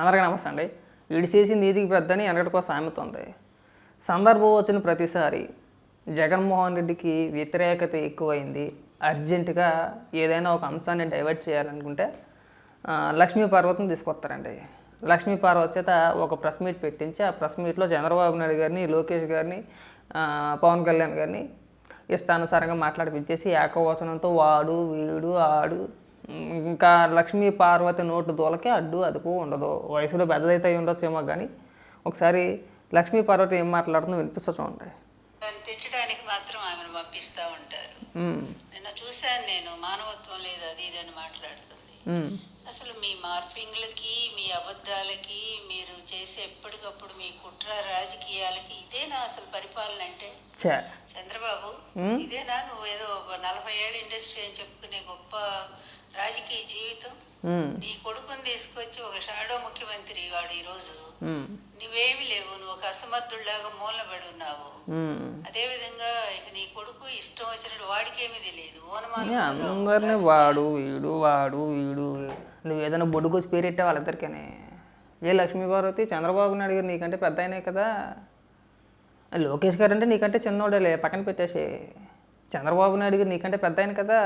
అందరికీ నమస్తే అండి. ఈడు చేసి నీతికి పెద్దని వెనకటికో సామెత ఉంది. సందర్భం వచ్చిన ప్రతిసారి జగన్మోహన్ రెడ్డికి వ్యతిరేకత ఎక్కువైంది. అర్జెంటుగా ఏదైనా ఒక అంశాన్ని డైవర్ట్ చేయాలనుకుంటే లక్ష్మీ పార్వతిని తీసుకొస్తారండి. లక్ష్మీ పార్వతి చేత ఒక ప్రెస్ మీట్ పెట్టించి ఆ ప్రెస్ మీట్లో చంద్రబాబు నాయుడు గారిని లోకేష్ గారిని పవన్ కళ్యాణ్ గారిని ఇష్టానుసారంగా మాట్లాడిపించేసి ఏకవచనంతో వాడు వీడు ఆడు ఇంకా లక్ష్మీ పార్వతి నోటు దూలకి అడ్డు అదుపు ఉండదు. వయసులో పెద్దదైతే ఉండొచ్చేమో కానీ ఒకసారి లక్ష్మీ పార్వతి ఏం మాట్లాడుతుందో వినిపిస్తా చూడండి. తిట్టడానికి మాత్రం ఆమెను పంపిస్తూ ఉంటారు. నిన్న చూశాను నేను మానవత్వం లేదు అది ఇది అని మాట్లాడుతుంది. అసలు మీ మార్ఫింగ్లకి మీ అబద్ధాలకి మీరు చేసే ఎప్పటికప్పుడు మీ కుట్ర రాజకీయాలకి ఇదేనా అసలు పరిపాలన అంటే? చంద్రబాబు. ఇదేనా నువ్వు ఏదో నలభై ఏళ్ళ ఇండస్ట్రీ అని చెప్పుకునే గొప్ప రాజకీయ జీవితం. నీ కొడుకుని తీసుకొచ్చి ఒక షాడో ముఖ్యమంత్రి వాడు ఈరోజు. నువ్వేమి లేవు నువ్వు ఒక అసమర్థుల్లాగా మూలబడి ఉన్నావు. ఉమ్. అదేవిధంగా ఇక నీ కొడుకు ఇష్టం వచ్చినట్టు వాడికేమీ తెలియదు. అందరినీ వాడు వీడు వాడు వీడు. నువ్వు ఏదైనా బొడ్డుకొచ్చి పేరెట్టే వాళ్ళిద్దరికనే ఏ లక్ష్మీ పార్వతి చంద్రబాబు నాయుడు గారు నీకంటే పెద్ద అయినా కదా. లోకేష్ గారు అంటే నీకంటే చిన్నోడేలే పక్కన పెట్టేసి చంద్రబాబు నాయుడు గారు నీకంటే పెద్ద ఆయన కదా.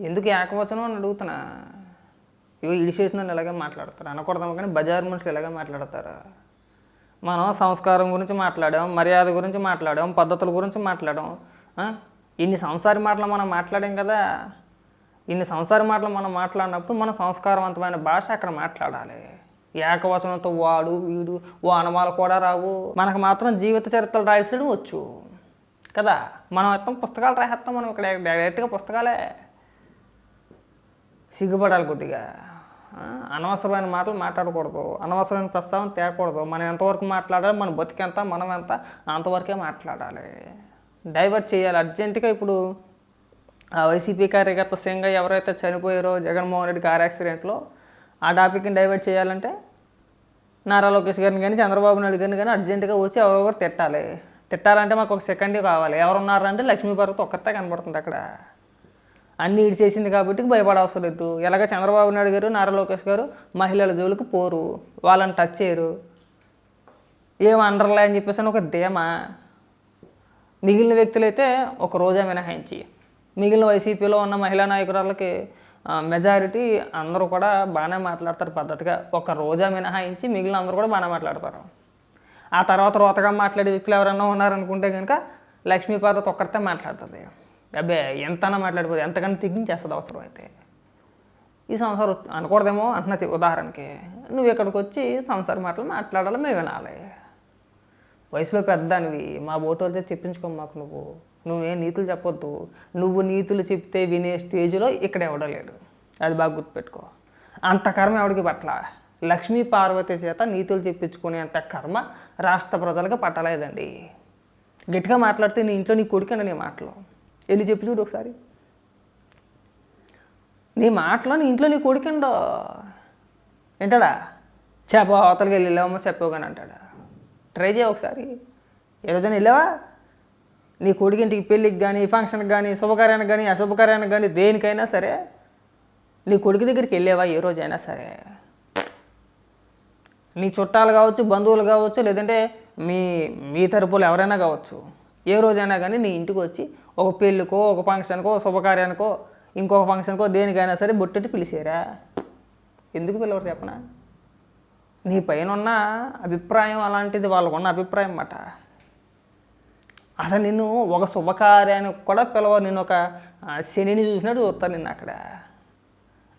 ఎందుకు ఏకవచనం అని అడుగుతున్నా? ఇవి ఇడిచేసిన వాళ్ళు ఇలాగే మాట్లాడతారు? అనకూడదాము కానీ బజార్ మనుషులు ఇలాగే మాట్లాడతారు? మనం సంస్కారం గురించి మాట్లాడాం మర్యాద గురించి మాట్లాడాం పద్ధతుల గురించి మాట్లాడాం ఇన్ని సంసారి మాటలు మనం మాట్లాడాం కదా? ఇన్ని సంసారి మాటలు మనం మాట్లాడినప్పుడు మన సంస్కారవంతమైన భాష అక్కడ మాట్లాడాలి. ఏకవచనంతో వాడు వీడు ఓ అనమాలు కూడా రావు. మనకు మాత్రం జీవిత చరిత్రలు రాయడం వచ్చు. కదా? మనం మొత్తం పుస్తకాలు రాసేస్తాం మనం ఇక్కడ డైరెక్ట్గా పుస్తకాలే. సిగ్గుపడాలి కొద్దిగా. అనవసరమైన మాటలు మాట్లాడకూడదు. అనవసరమైన ప్రస్తావన తేకూడదు. మనం ఎంతవరకు మాట్లాడాలి మన బతికెంత మనం ఎంత అంతవరకే మాట్లాడాలి. డైవర్ట్ చేయాలి. అర్జెంటుగా ఇప్పుడు ఆ వైసీపీ కార్యకర్త సింగ ఎవరైతే చనిపోయారో జగన్మోహన్ రెడ్డి కార్ యాక్సిడెంట్లో ఆ టాపిక్ని డైవర్ట్ చేయాలంటే నారా లోకేష్ గారిని కానీ చంద్రబాబు నాయుడు గారిని కానీ అర్జెంటుగా వచ్చి ఎవరెవరు తిట్టాలి. తిట్టాలంటే మాకు ఒక సెకండ్ కావాలి. ఎవరున్నారంటే లక్ష్మీపార్వతి ఒక్కతే కనబడుతుంది అక్కడ. అన్ని ఇడిచేసింది కాబట్టి భయపడవసరం లేదు. ఎలాగ చంద్రబాబు నాయుడు గారు నారా లోకేష్ గారు మహిళల జోలికి పోరు. వాళ్ళని టచ్ చేయరు. ఏం అనర్లే అని చెప్పేసి అని ఒక ధీమా. మిగిలిన వ్యక్తులైతే ఒక రోజా మినహాయించి మిగిలిన వైసీపీలో ఉన్న మహిళా నాయకురాలకి మెజారిటీ అందరూ కూడా బాగానే మాట్లాడతారు పద్ధతిగా. ఒక రోజా మినహాయించి మిగిలిన అందరూ కూడా బాగానే మాట్లాడతారు. ఆ తర్వాత రోతగా మాట్లాడే వ్యక్తులు ఎవరైనా ఉన్నారనుకుంటే కనుక లక్ష్మీపార్వతి ఒక్కరితే మాట్లాడుతుంది. అబ్బే ఎంతనా మాట్లాడిపోతే ఎంతకన్నా తెగించేస్తుంది అవసరం అయితే. ఈ సంసారం అనకూడదేమో అంటున్నది ఉదాహరణకి. నువ్వు ఇక్కడికి వచ్చి సంసార మాటలు మాట్లాడాలి మేము వినాలి. వయసులో పెద్దనివి మా బోటు వాళ్ళతో చెప్పించుకో మాకు నువ్వు. నువ్వేం నీతులు చెప్పొద్దు. నువ్వు నీతులు చెప్తే వినే స్టేజ్లో ఇక్కడ ఎవడలేడు అది బాగా గుర్తుపెట్టుకో. అంత కర్మ ఎవడికి పట్ల? లక్ష్మీ పార్వతి చేత నీతులు చెప్పించుకునే అంత కర్మ రాష్ట్ర ప్రజలకు పట్టలేదండి. గట్టిగా మాట్లాడితే నీ ఇంట్లో నీ కొడుకండి నీ మాటలు. వెళ్ళి చెప్పి చూడు ఒకసారి. నీ మాటలో నీ ఇంట్లో నీ కొడుకండో వింటాడా? చేప అవతలకి వెళ్ళి వెళ్ళామో చెప్పగానే అంటాడా? ట్రై చేయ ఒకసారి. ఏ రోజైనా వెళ్ళావా? నీ కొడుకింటికి పెళ్ళికి కానీ ఫంక్షన్కి కానీ శుభకార్యానికి కానీ అశుభకార్యానికి కానీ దేనికైనా సరే నీ కొడుకు దగ్గరికి వెళ్ళావా ఏ రోజైనా సరే? నీ చుట్టాలు కావచ్చు బంధువులు కావచ్చు లేదంటే మీ మీ తరపులు ఎవరైనా కావచ్చు ఏ రోజైనా కానీ నీ ఇంటికి వచ్చి ఒక పెళ్ళికో ఒక ఫంక్షన్కో శుభకార్యానికో ఇంకొక ఫంక్షన్కో దేనికైనా సరే బొట్టెట్టి పిలిచారా? ఎందుకు పిలవరు చెప్పనా? నీ పైన ఉన్న అభిప్రాయం అలాంటిది వాళ్ళకున్న అభిప్రాయం అన్నమాట. అసలు నిన్ను ఒక శుభకార్యానికి కూడా పిలవరు. నేను ఒక శనిని చూసినట్టు చూస్తాను నిన్ను అక్కడ.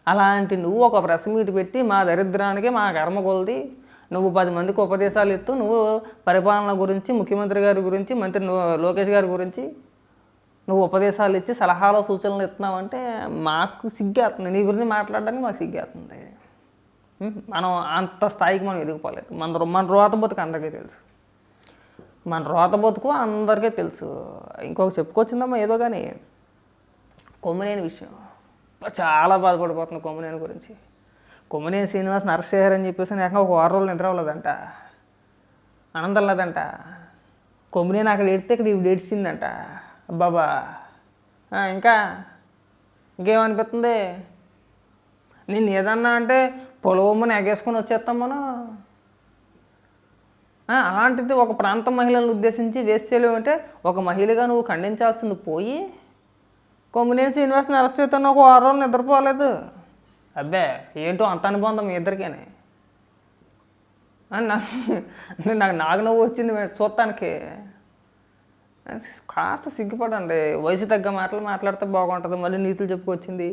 అలాంటి నువ్వు ఒక ప్రెస్ మీట్ పెట్టి మా దరిద్రానికి మా కర్మ కొలది నువ్వు పది మందికి ఉపదేశాలు ఇస్తూ నువ్వు పరిపాలన గురించి ముఖ్యమంత్రి గారి గురించి మంత్రి లోకేష్ గారి గురించి నువ్వు ఉపదేశాలు ఇచ్చి సలహాలు సూచనలు ఇస్తున్నావంటే మాకు సిగ్గేస్తుంది. నీ గురించి మాట్లాడడానికి మాకు సిగ్గేస్తుంది. మనం అంత స్థాయికి మనం ఎదిగిపోలేదు. మన రో- మన రోత బతుకు అందరికీ తెలుసు. మన రోత బతుకు అందరికీ తెలుసు. ఇంకొక చెప్పుకొచ్చిందమ్మా ఏదో కానీ కొమ్మనేని విషయం. చాలా బాధపడిపోతున్నా కొమ్మనేని గురించి. కొమ్మనేని శ్రీనివాస్ నరసేహర్ అని చెప్పేసి నాకు ఒక వారం రోజులు నిద్ర అవ్వలేదంట. ఆనందం లేదంట. కొమ్మనేని అక్కడ ఏడితే ఇక్కడ ఇవి ఏడ్చిందంట బాబా. ఇంకా ఇంకేమనిపిస్తుంది? నేను ఏదన్నా అంటే పొలవమ్మని ఎగేసుకొని వచ్చేస్తాం మనం. అలాంటిది ఒక ప్రాంత మహిళలను ఉద్దేశించి వేసేలు అంటే ఒక మహిళగా నువ్వు ఖండించాల్సింది పోయి కొమ్మినేని శ్రీనివాస్ని అరెస్ట్ చేస్తాను ఒక వారం రోజులు నిద్రపోలేదు. అబ్బే ఏంటో అంత అనుబంధం మీ ఇద్దరికేనే. అని నాకు నాకు నవ్వు వచ్చింది చూడటానికి. కాస్త సిగ్గుపడండి. వయసు తగ్గ మాటలు మాట్లాడితే బాగుంటుంది. మళ్ళీ నీతులు చెప్పుకొచ్చింది.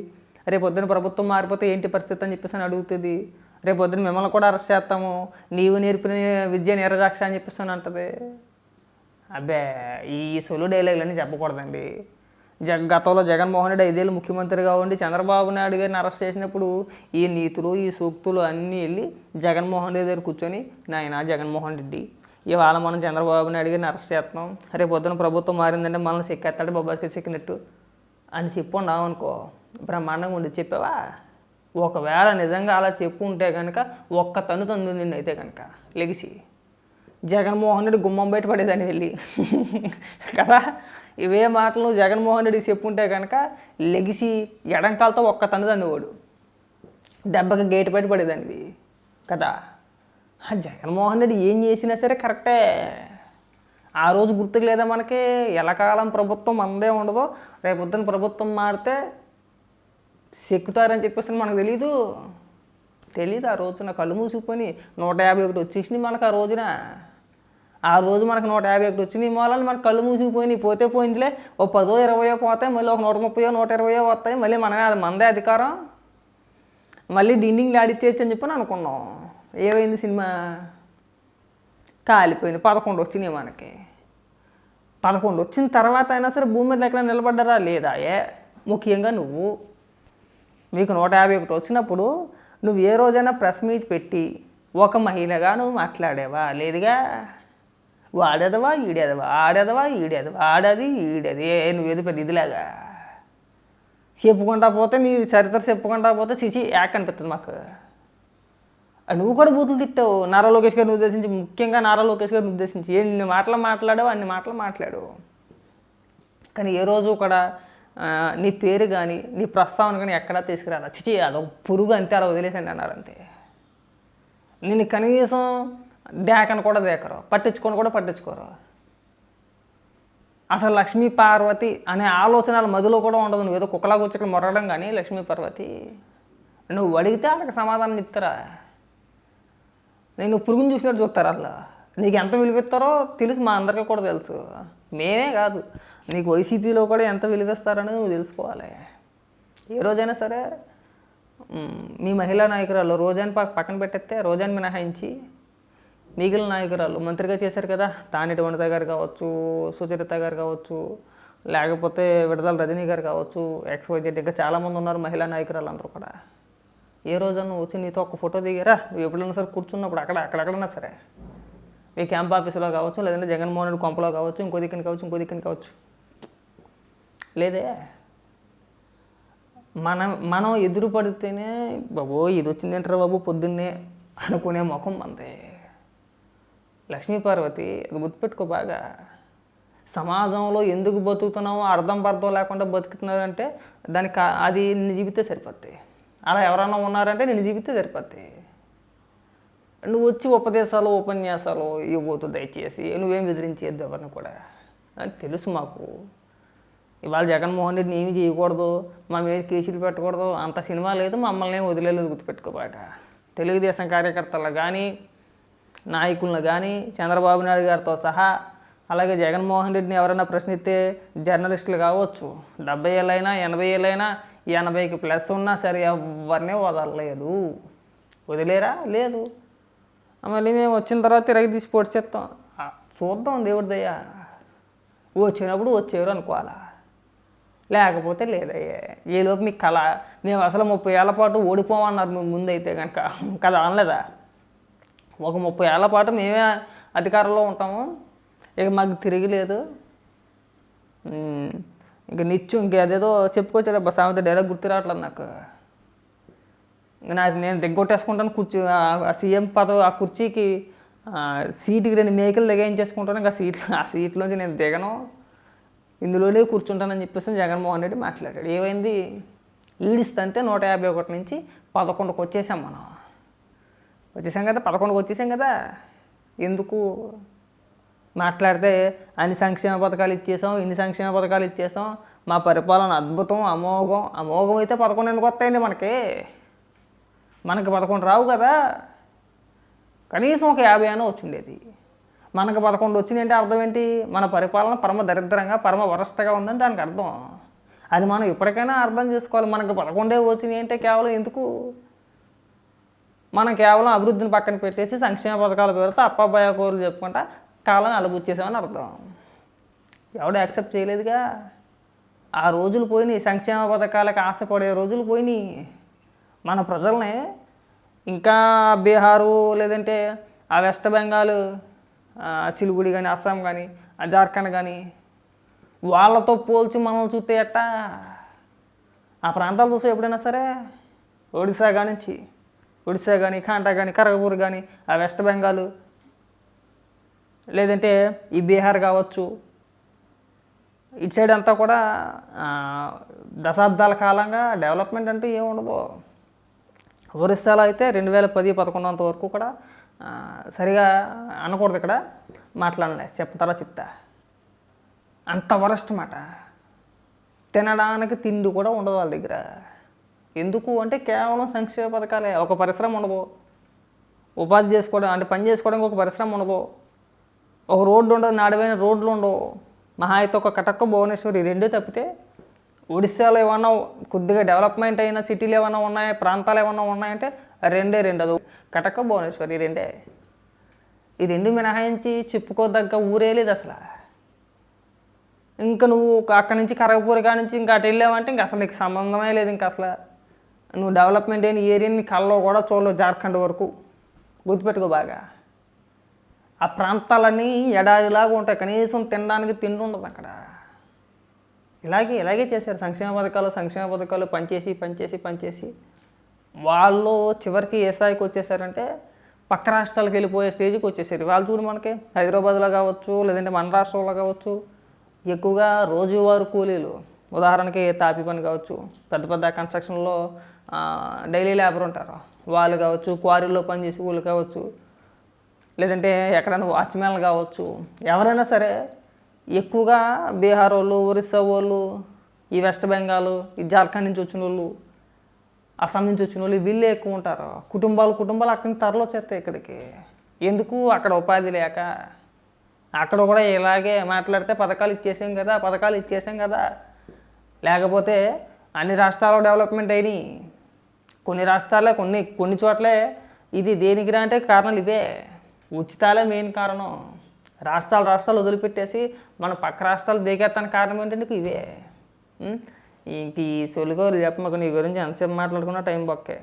రేపు పొద్దున ప్రభుత్వం మారిపోతే ఏంటి పరిస్థితి అని చెప్పేసి అని అడుగుతుంది. రేపు పొద్దున మిమ్మల్ని కూడా అరెస్ట్ చేస్తాము. నీవు నేర్పిన విద్య నీరజాక్ష అని చెప్పేసి అని అంటుంది. అబ్బే ఈ సొలు డైలాగులన్నీ చెప్పకూడదండి. జగ గతంలో జగన్మోహన్ రెడ్డి ఐదేళ్ళు ముఖ్యమంత్రిగా ఉండి చంద్రబాబు నాయుడు గారిని అరెస్ట్ చేసినప్పుడు ఈ నీతులు ఈ సూక్తులు అన్నీ వెళ్ళి జగన్మోహన్ రెడ్డి దగ్గర కూర్చొని నాయన జగన్మోహన్ రెడ్డి ఇవాళ మనం చంద్రబాబు నాయుడు గారిని అరెస్ట్ చేస్తున్నాం. రేపు పొద్దున ప్రభుత్వం మారిందంటే మనల్ని సిక్కెత్తాడు బొబ్బాకి సిక్కినట్టు అని చెప్పున్నావు అనుకో. బ్రహ్మాండంగా ఉండి చెప్పావా? ఒకవేళ నిజంగా అలా చెప్పు ఉంటే కనుక ఒక్క తను తందు నిన్ను అయితే కనుక లెగిసి. జగన్మోహన్ రెడ్డి గుమ్మం బయట పడేదాన్ని వెళ్ళి. కదా? ఇవే మాటలు జగన్మోహన్ రెడ్డి చెప్పుంటే కనుక లెగిసి ఎడంకాలతో ఒక్క తను వాడు. దెబ్బకి గేటు బయట పడేదానివి. కదా? జగన్మోహన్ రెడ్డి ఏం చేసినా సరే కరెక్టే. ఆ రోజు గుర్తుకు లేదా మనకి? ఎలకాలం ప్రభుత్వం మనదే ఉండదు. రేపొద్దున ప్రభుత్వం మారితే సెక్కుతారని చెప్పేసి మనకు తెలీదు. తెలీదు ఆ రోజున కళ్ళు మూసుకుపోయి నూట యాభై ఒకటి వచ్చేసింది మనకు ఆ రోజున. ఆ రోజు మనకు నూట యాభై ఒకటి వచ్చినాయి. మూలాలు మనకు కళ్ళు మూసిపోయినాయి పోతే పోయిందిలే. ఓ పదో ఇరవయో పోతాయి. మళ్ళీ ఒక నూట ముప్పయో నూట ఇరవయో వస్తాయి. మళ్ళీ మనమే అది మనదే అధికారం. మళ్ళీ డిండింగ్లు ఆడిచ్చేయచ్చు అని చెప్పని అనుకున్నాం. ఏమైంది సినిమా? కాలిపోయింది. పదకొండు వచ్చినాయి మనకి. పదకొండు వచ్చిన తర్వాత అయినా సరే భూమి మీద ఎక్కడ నిలబడ్డారా? లేదా? ఏ? ముఖ్యంగా నువ్వు. మీకు నూట యాభై ఒకటి వచ్చినప్పుడు నువ్వు ఏ రోజైనా ప్రెస్ మీట్ పెట్టి ఒక మహిళగా నువ్వు మాట్లాడేవా? లేదుగా? వాడేదవా? ఈడేదవా? ఆడేదవా? ఈడేదవా? ఆడది ఈడేది. ఏ నువ్వేది పెద్ద ఇదిలాగా. చెప్పుకుంటా పోతే నీ చరిత్ర చెప్పుకుంటా పోతే చిచి యాక్ అనిపిస్తుంది మాకు. నువ్వు కూడా బూతులు తిట్టావు. నారా లోకేష్ గారిని ఉద్దేశించి ముఖ్యంగా నారా లోకేష్ గారిని ఉద్దేశించి. ఎన్ని మాటలు మాట్లాడావు అన్ని మాటలు మాట్లాడు కానీ ఏ రోజు కూడా నీ పేరు కానీ నీ ప్రస్తావన కానీ ఎక్కడా తీసుకురాలి. చిచి అదొక పురుగు అంతే అలా వదిలేసండి అన్నారు అంతే. నేను కనీసం డేకను కూడా దేకరు. పట్టించుకొని కూడా పట్టించుకోరు. అసలు లక్ష్మీ పార్వతి అనే ఆలోచనలు మదిలో కూడా ఉండదు. నువ్వు ఏదో కుక్కలాగా వచ్చి మొరడం కానీ లక్ష్మీ పార్వతి. నువ్వు అడిగితే వాళ్ళకి సమాధానం చెప్తారా? నేను పురుగుని చూసినట్టు చూస్తారు అలా నీకు ఎంత విలువిస్తారో తెలుసు మా అందరికీ కూడా తెలుసు. మేమే కాదు. నీకు వైసీపీలో కూడా ఎంత విలువిస్తారని నువ్వు తెలుసుకోవాలి. ఏ రోజైనా సరే మీ మహిళా నాయకురాలు రోజాని పక్కన పెట్టేస్తే రోజాని మినహాయించి మిగిలిన నాయకురాలు మంత్రిగా చేశారు కదా తానేటి వనిత గారు కావచ్చు సుచరిత గారు కావచ్చు లేకపోతే విడదల రజనీ గారు కావచ్చు ఎక్స్వైజెడ్ ఇంకా చాలామంది ఉన్నారు మహిళా నాయకురాలు అందరూ కూడా. ఏ రోజన్నా వచ్చి నీతో ఒక ఫోటో దిగారా? నువ్వు ఎప్పుడైనా సరే కూర్చున్నప్పుడు అక్కడ అక్కడెక్కడన్నా సరే. మీ క్యాంప్ ఆఫీసులో కావచ్చు లేదంటే జగన్మోహన్ రెడ్డి కొంపలో కావచ్చు ఇంకో దిక్కుని కావచ్చు ఇంకో దిక్కుని కావచ్చు. లేదే. మనం మనం ఎదురు పడితేనే బాబో ఇది వచ్చింది బాబు పొద్దున్నే అనుకునే ముఖం అంతే. లక్ష్మీ పార్వతి అది గుర్తుపెట్టుకో బాగా. సమాజంలో ఎందుకు బతుకుతున్నావు అర్థం పర్థం లేకుండా బతుకుతున్నారంటే దానికి అది నిన్ను జీవితే అలా ఎవరైనా ఉన్నారంటే నేను జీవితే సరిపోద్ది. నువ్వు వచ్చి ఉపదేశాలు ఉపన్యాసాలు ఇవ్వబోతు దయచేసి. నువ్వేం బెదిరించేద్దు ఎవరిని కూడా. అది తెలుసు మాకు. ఇవాళ జగన్మోహన్ రెడ్డిని ఏమి చేయకూడదు. మా మీద కేసులు పెట్టకూడదు. అంత సినిమా లేదు. మమ్మల్ని వదిలేదు వదిలేదు గుర్తుపెట్టుకోబాక తెలుగుదేశం కార్యకర్తలు కానీ నాయకులను కానీ చంద్రబాబు నాయుడు గారితో సహా అలాగే జగన్మోహన్ రెడ్డిని ఎవరైనా ప్రశ్నిస్తే జర్నలిస్టులు కావచ్చు. డెబ్బై ఏళ్ళైనా ఎనభై ఏళ్ళైనా ఎనభైకి ప్లస్ ఉన్నా సరే ఎవరిని వదలలేదు. వదిలేరా? లేదు. మళ్ళీ మేము వచ్చిన తర్వాత తిరగి తీసి పొడి చేస్తాం. చూద్దాం దేవుడి దయ్యా వచ్చినప్పుడు వచ్చేవారు అనుకోవాలా? లేకపోతే లేదయ్యే ఈలోపు మీకు కళ. మేము అసలు ముప్పై ఏళ్ళ పాటు ఓడిపోమన్నారు మేము ముందైతే కనుక కదా అనలేదా? ఒక ముప్పై ఏళ్ళ పాటు మేమే అధికారంలో ఉంటాము. ఇక మాకు తిరిగి లేదు. ఇంక నిత్యం ఇంక అదేదో చెప్పుకోవచ్చు బస్ సామెత డైలాగ్ గుర్తు రావట్లేదు నాకు. ఇంక నా నేను దిగ్గొట్టేసుకుంటాను కుర్చీ ఆ- ఆ సీఎం పదవి ఆ కుర్చీకి సీటుకి రెండు మేకలు దిగేయించేసుకుంటాను ఇంకా సీట్ ఆ సీట్లోంచి నేను దిగను. ఇందులోనే కూర్చుంటానని చెప్పేసి జగన్మోహన్ రెడ్డి మాట్లాడాడు. ఏమైంది? ఈడిస్తే నూట యాభై ఒకటి నుంచి పదకొండుకి వచ్చేసాం మనం. వచ్చేసాం కదా? పదకొండుకి వచ్చేసాం కదా? ఎందుకు? మాట్లాడితే అన్ని సంక్షేమ పథకాలు ఇచ్చేసాం ఇన్ని సంక్షేమ పథకాలు ఇచ్చేసాం. మా పరిపాలన అద్భుతం అమోఘం. అమోఘం అయితే పదకొండు ఎందుకు వస్తాయండి మనకి? మనకి పదకొండు రావు కదా. కనీసం ఒక యాభై అయినా వచ్చిండేది. మనకు పదకొండు వచ్చినాయంటే అర్థం ఏంటి? మన పరిపాలన పరమ దరిద్రంగా పరమ వరస్ట్గా ఉందని దానికి అర్థం. అది మనం ఇప్పటికైనా అర్థం చేసుకోవాలి. మనకు పదకొండే వచ్చినాయి అంటే కేవలం ఎందుకు? మనం కేవలం అభివృద్ధిని పక్కన పెట్టేసి సంక్షేమ పథకాల పేరుతో అప్పాబాయ కోరులు చెప్పుకుంటా కాలం అలబుచ్చేసామని అర్థం. ఎవడు యాక్సెప్ట్ చేయలేదుగా? ఆ రోజులు పోయినాయి సంక్షేమ పథకాలకు ఆశపడే రోజులు పోయినాయి. మన ప్రజల్ని ఇంకా బీహారు లేదంటే ఆ వెస్ట్ బెంగాల్ చిలుగుడి కానీ అస్సాం కానీ ఆ జార్ఖండ్ కానీ వాళ్ళతో పోల్చి మనల్ని చూస్తే ఎట్టా? ఆ ప్రాంతాలు చూస్తే ఎప్పుడైనా సరే ఒడిశా కానించి ఒడిశా కానీ కాంటా కానీ కరగపూర్ కానీ ఆ వెస్ట్ బెంగాల్ లేదంటే ఈ బీహార్ కావచ్చు. ఇటు సైడ్ అంతా కూడా దశాబ్దాల కాలంగా డెవలప్మెంట్ అంటూ ఏమి ఉండదు. ఒరిస్సాలో అయితే రెండు వేల పది పదకొండంత వరకు కూడా సరిగా అనకూడదు ఇక్కడ మాట్లాడలే చెప్తారా చెప్తా. అంత వరస్ట్ మాట. తినడానికి తిండి కూడా ఉండదు వాళ్ళ దగ్గర. ఎందుకు అంటే కేవలం సంక్షేమ పథకాలే ఒక పరిశ్రమ ఉండదు. ఉపాధి చేసుకోవడం అంటే పని చేసుకోవడానికి ఒక పరిశ్రమ ఉండదు. ఒక రోడ్డు ఉండదు నాడవైన రోడ్లు ఉండవు. మహా అయితే ఒక కటక్క భువనేశ్వరి రెండు తప్పితే ఒడిశాలో ఏమన్నా కొద్దిగా డెవలప్మెంట్ అయిన సిటీలు ఏమైనా ఉన్నాయి ప్రాంతాలు ఏమైనా ఉన్నాయంటే రెండే రెండు. అది భువనేశ్వరి రెండే. ఈ రెండు మినహాయించి చెప్పుకోదగ్గ ఊరే లేదు అసలు. ఇంకా నువ్వు అక్కడి నుంచి కరగపూర్ కాడి నుంచి ఇంకా అటు వెళ్ళావంటే ఇంకా అసలు నీకు సంబంధమే లేదు ఇంకా అసలు. నువ్వు డెవలప్మెంట్ అయిన ఏరియాని కళ్ళలో కూడా చూడలేవు జార్ఖండ్ వరకు. గుర్తుపెట్టుకో బాగా. ఆ ప్రాంతాలన్నీ ఎడారిలాగా ఉంటాయి. కనీసం తినడానికి తిండి ఉండదు అక్కడ. ఇలాగే ఇలాగే చేశారు. సంక్షేమ పథకాలు సంక్షేమ పథకాలు పనిచేసి పనిచేసి పనిచేసి. వాళ్ళు చివరికి ఏ స్థాయికి వచ్చేసారంటే పక్క రాష్ట్రాలకు వెళ్ళిపోయే స్టేజ్కి వచ్చేసారు. వాళ్ళు చూడు మనకి హైదరాబాద్లో కావచ్చు లేదంటే మన రాష్ట్రంలో కావచ్చు ఎక్కువగా రోజువారు కూలీలు. ఉదాహరణకి తాపి పని కావచ్చు పెద్ద పెద్ద కన్స్ట్రక్షన్లో డైలీ లేబర్ ఉంటారు. వాళ్ళు కావచ్చు క్వారీలో పనిచేసే వాళ్ళు కావచ్చు లేదంటే ఎక్కడైనా వాచ్మెన్లు కావచ్చు ఎవరైనా సరే ఎక్కువగా బీహార్ వాళ్ళు ఒరిస్సా వాళ్ళు ఈ వెస్ట్ బెంగాల్ ఈ జార్ఖండ్ నుంచి వచ్చిన వాళ్ళు అస్సాం నుంచి వచ్చిన వాళ్ళు వీళ్ళే ఎక్కువ ఉంటారు. కుటుంబాలు కుటుంబాలు అక్కడి నుంచి తరలొచ్చేస్తాయి ఇక్కడికి. ఎందుకు? అక్కడ ఉపాధి లేక. అక్కడ కూడా ఇలాగే మాట్లాడితే పథకాలు ఇచ్చేసాం కదా పథకాలు ఇచ్చేసాం కదా. లేకపోతే అన్ని రాష్ట్రాల్లో డెవలప్మెంట్ అయినాయి. కొన్ని రాష్ట్రాలే కొన్ని కొన్ని చోట్లే ఇది దేనికి రా అంటే కారణాలు ఇవే. ఉచితాలే మెయిన్ కారణం. రాష్ట్రాలు రాష్ట్రాలు వదిలిపెట్టేసి మన పక్క రాష్ట్రాలు దిగేస్తాను కారణం ఏంటంటే ఇవే. ఇంక ఈ సొలిగోలు చెప్పమాకు నీ గురించి ఎంతసేపు మాట్లాడుకున్నా టైం బొక్కే.